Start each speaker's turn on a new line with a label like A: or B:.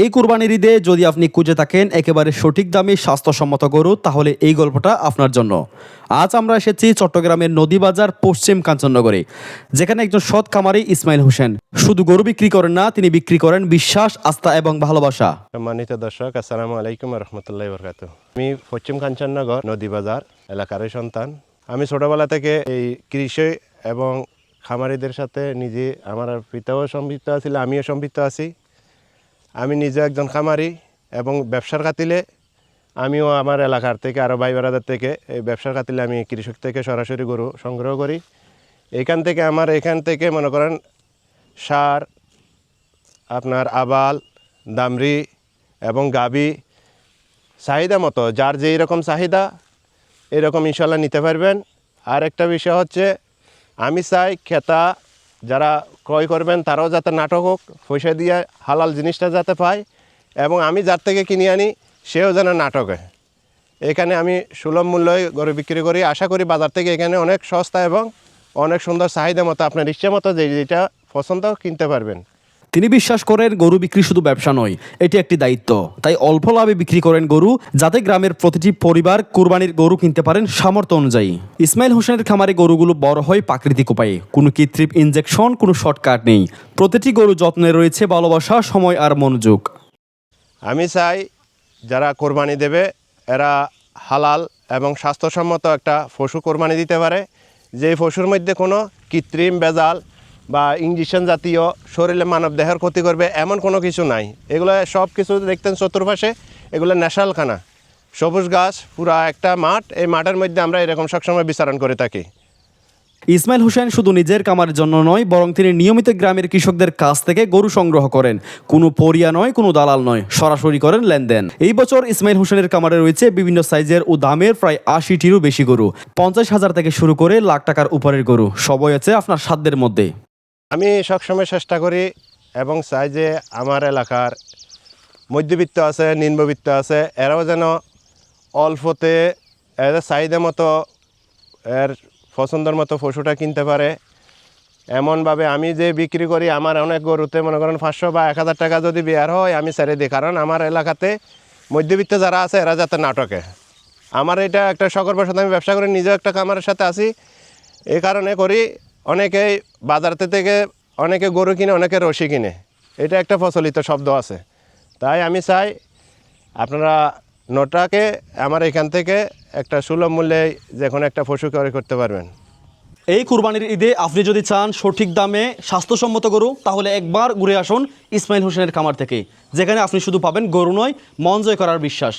A: এই কুরবানির ঈদে যদি আপনি খুঁজে থাকেন একেবারে সঠিক দামে স্বাস্থ্যসম্মত গরু, তাহলে এই গল্পটা আপনার জন্য। আজ আমরা এসেছি চট্টগ্রামের নদীবাজার পশ্চিম কাঞ্চননগরে, যেখানে একজন সৎ খামারি ইসমাইল হোসেন। শুধু গরু বিক্রি করেন না, তিনি বিক্রি করেন বিশ্বাস, আস্থা এবং ভালোবাসা।
B: সম্মানিত দর্শক, আসসালামু আলাইকুম রহমতুল্লাহ বরকাত আমি পশ্চিম কাঞ্চননগর নদী বাজার এলাকারই সন্তান। আমি ছোটবেলা থেকে এই কৃষি এবং খামারিদের সাথে নিজে, আমার পিতাও সম্পৃক্ত আছিল, আমিও সম্পৃক্ত আছি। আমি নিজে একজন খামারি এবং ব্যবসার খাতিলে আমিও আমার এলাকার থেকে আরও ভাই বেড়াদার থেকে এই ব্যবসার খাতিলে আমি কৃষক থেকে সরাসরি গরু সংগ্রহ করি। এখান থেকে আমার, এখান থেকে মনে করেন সার, আপনার আবাল দামরি এবং গাবি চাহিদা মতো, যার যেই রকম চাহিদা এরকম ইনশাল্লাহ নিতে পারবেন। আর একটা বিষয় হচ্ছে, আমি চাই ক্রেতা যারা ক্রয় করবেন, তারাও যাতে নাটক হোক, পয়সা দিয়ে হালাল জিনিসটা যাতে পায় এবং আমি যার থেকে কিনে আনি, সেও যেন নাটকে এখানে আমি সুলভ মূল্যে গরু বিক্রি করি। আশা করি বাজার থেকে এখানে অনেক সস্তা এবং অনেক সুন্দর চাহিদা মতো, আপনার ইচ্ছে মতো যে যেটা পছন্দ কিনতে পারবেন।
A: তিনি বিশ্বাস করেন গরু বিক্রি শুধু ব্যবসা নয়, এটি একটি দায়িত্ব। তাই অল্প লাভে বিক্রি করেন গরু, যাতে গ্রামের প্রতিটি পরিবার কুরবানির গরু কিনতে পারেন সামর্থ্য অনুযায়ী। ইসমাইল হোসেনের খামারে গরুগুলো বড় হয় প্রাকৃতিক উপায়ে। কোনো কৃত্রিম ইনজেকশন কোনো শর্টকাট নেই। প্রতিটি গরু যত্নে রয়েছে ভালোবাসা, সময় আর মনোযোগ।
B: আমি চাই যারা কোরবানি দেবে, এরা হালাল এবং স্বাস্থ্যসম্মত একটা পশু কোরবানি দিতে পারে। যে পশুর মধ্যে কোনো কৃত্রিম বেজাল বা ইঞ্জেকশন জাতীয় শরীরে মানব দেহের ক্ষতি করবে, এমন কোনো কিছু নাই। এগুলো সব কিছু দেখতেন চতুর্পাশে, এগুলো ন্যাশনাল খানা সবুজ গাছ, পুরা একটা মাঠ, এই মাঠের মধ্যে আমরা এরকম সবসময় বিচারণ করে থাকি।
A: ইসমাইল হোসেন শুধু নিজের কামারের জন্য নয়, বরং তিনি নিয়মিত গ্রামের কৃষকদের কাছ থেকে গরু সংগ্রহ করেন। কোনো পরিয়া নয়, কোনো দালাল নয়, সরাসরি করেন লেনদেন। এই বছর ইসমাইল হোসেনের কামারে রয়েছে বিভিন্ন সাইজের ও দামের প্রায় আশিটিরও বেশি গরু। পঞ্চাশ হাজার থেকে শুরু করে লাখ টাকার উপরের গরু। সবই আছে আপনার সাধ্যের মধ্যে।
B: আমি সবসময় চেষ্টা করি এবং চাই যে আমার এলাকার মধ্যবিত্ত আছে, নিম্নবিত্ত আছে, এরাও যেন অল্পতে এদের চাহিদা মতো, এর পছন্দের মতো পশুটা কিনতে পারে। এমনভাবে আমি যে বিক্রি করি, আমার অনেক গরুতে মনে করেন পাঁচশো বা এক হাজার টাকা যদি বের হয়, আমি ছেড়ে দিই। কারণ আমার এলাকাতে মধ্যবিত্ত যারা আছে, এরা যাতে নাটকে। আমার এটা একটা সকর্বের সাথে আমি ব্যবসা করি নিজেও একটা কামারের সাথে আছি এই কারণে করি অনেকেই বাজারতে থেকে অনেকে গরু কিনে, অনেকে রশি কিনে। এটা একটা প্রচলিত শব্দ আছে। তাই আমি চাই আপনারা নটাকে আমার এখান থেকে একটা সুলভ মূল্যে যে কোনো একটা পশু ক্রয় করতে পারবেন।
A: এই কুরবানির ঈদে আপনি যদি চান সঠিক দামে স্বাস্থ্যসম্মত গরু, তাহলে একবার ঘুরে আসুন ইসমাইল হোসেনের খামার থেকে যেখানে আপনি শুধু পাবেন গরু নয়, মন জয় করার বিশ্বাস।